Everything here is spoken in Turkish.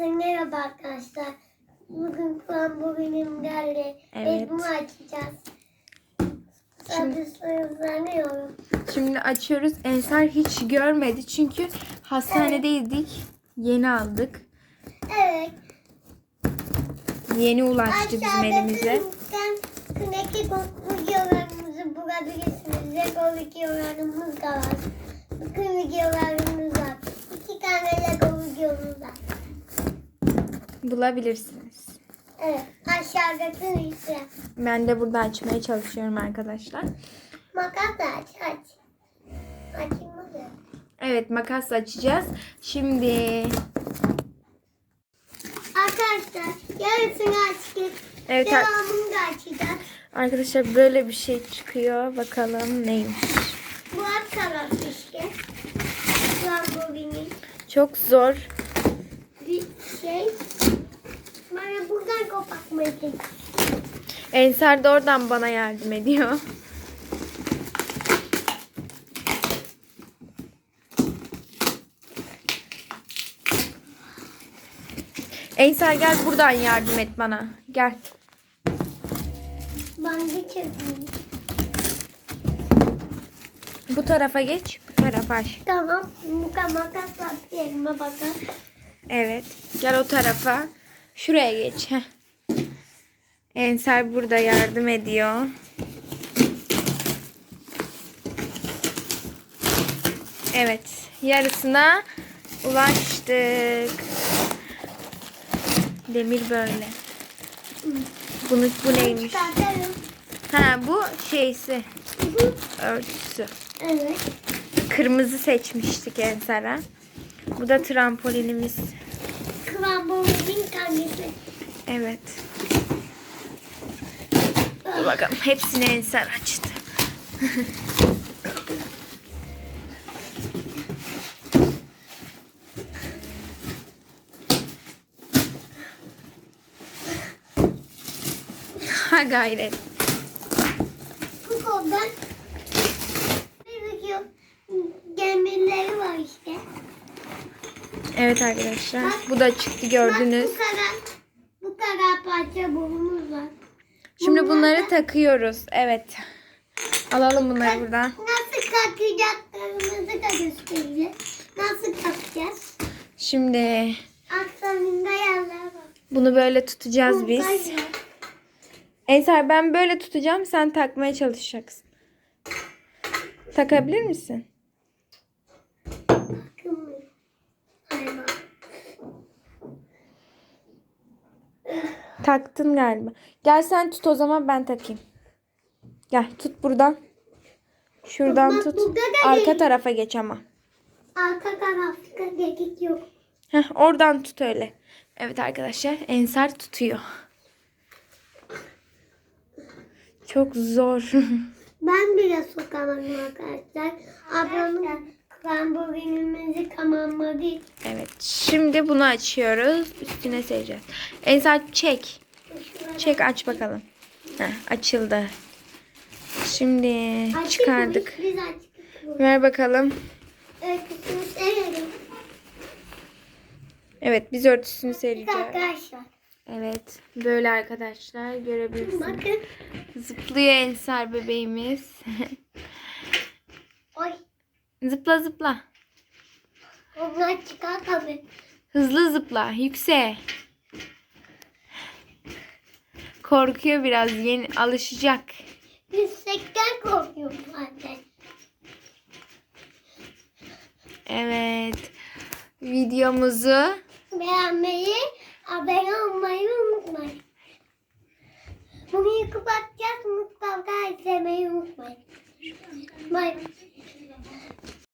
Herkese merhaba arkadaşlar. Bugün Kur'an bugünüm geldi. Evet. Ve bunu açacağız. Sayılanıyorum. Şimdi açıyoruz. Ensar hiç görmedi çünkü hastanedeydik. Yeni aldık. Evet. Yeni ulaştı bizim elimize. Kıneki videolarımızı bulabilirsiniz. Lego videolarımız da var. Bütün videolarımız var. İki tane Lego videomuz var. Bulabilirsiniz. Evet. Aşağıdaki linkte. Ben de burada açmaya çalışıyorum arkadaşlar. Makas da aç aç. Açayım mı? Evet makasla açacağız. Şimdi Arkadaşlar yarısını açtık. Evet, ar- Devamını da açacağız. arkadaşlar böyle bir şey çıkıyor. Bakalım neymiş. Bu alt taraf işte. Lamborghini Çok zor. bir şey. Bana buradan kopartmayı Ensar da oradan bana yardım ediyor. Ensar gel buradan yardım et bana. Gel. Ben de çekeyim. Bu tarafa geç. Bu tarafa aç. Tamam. Bu kadar makas var. Yerime bakın. Evet. Gel o tarafa. Şuraya geç. Heh. Ensar burada yardım ediyor. Evet. Yarısına ulaştık. Demir böyle. Bunu bu neymiş? Ha bu şeysi. Örtüsü. Evet. Kırmızı seçmiştik Ensar'a. Bu da trampolinimiz. Tanesi. Evet. Dur bakalım. Hepsini Ensar açtı. ha gayret. Bu koldan bir video gemileri var. Evet arkadaşlar. Bu da çıktı gördünüz. Bak bu kadar, bu kadar parça burumuz var. Şimdi Bunlar bunları da- takıyoruz. Evet. Alalım bunları buradan. Nasıl takacaklarımızı da göstereceğiz. Nasıl takacağız? Şimdi Aksanında yerler var. bunu böyle tutacağız biz. Ensar ben böyle tutacağım. Sen takmaya çalışacaksın. Takabilir misin? Bakın. Hayvan. Taktın galiba. Gel sen tut o zaman ben takayım. Gel tut buradan. Şuradan Bak, tut. Arka tarafa geç ama. Arka tarafta gekik yok. Heh, oradan tut öyle. Evet arkadaşlar Ensar tutuyor. Çok zor. Ben bile sokamam arkadaşlar. Ablamın Lamborghini'mizi tamamladı. evet şimdi bunu açıyoruz. Üstüne sereceğiz. Ensar çek. Çek aç bakalım. Heh, açıldı. Şimdi Açık çıkardık. Biz açtık. Ver bakalım. Öyküsünü severim. Evet biz örtüsünü Biz sereceğiz. arkadaşlar. Evet böyle arkadaşlar görebilirsiniz. Bakın. Zıplıyor Ensar bebeğimiz. Zıpla zıpla. Onlar çıkar tabii. Hızlı zıpla. Yükseğe. Korkuyor biraz. Yeni alışacak. Yüksekten korkuyorum zaten. Evet. Videomuzu Beğenmeyi, abone olmayı unutmayın. Bunu kapatacağız. Mutlaka izlemeyi unutmayın. Bye.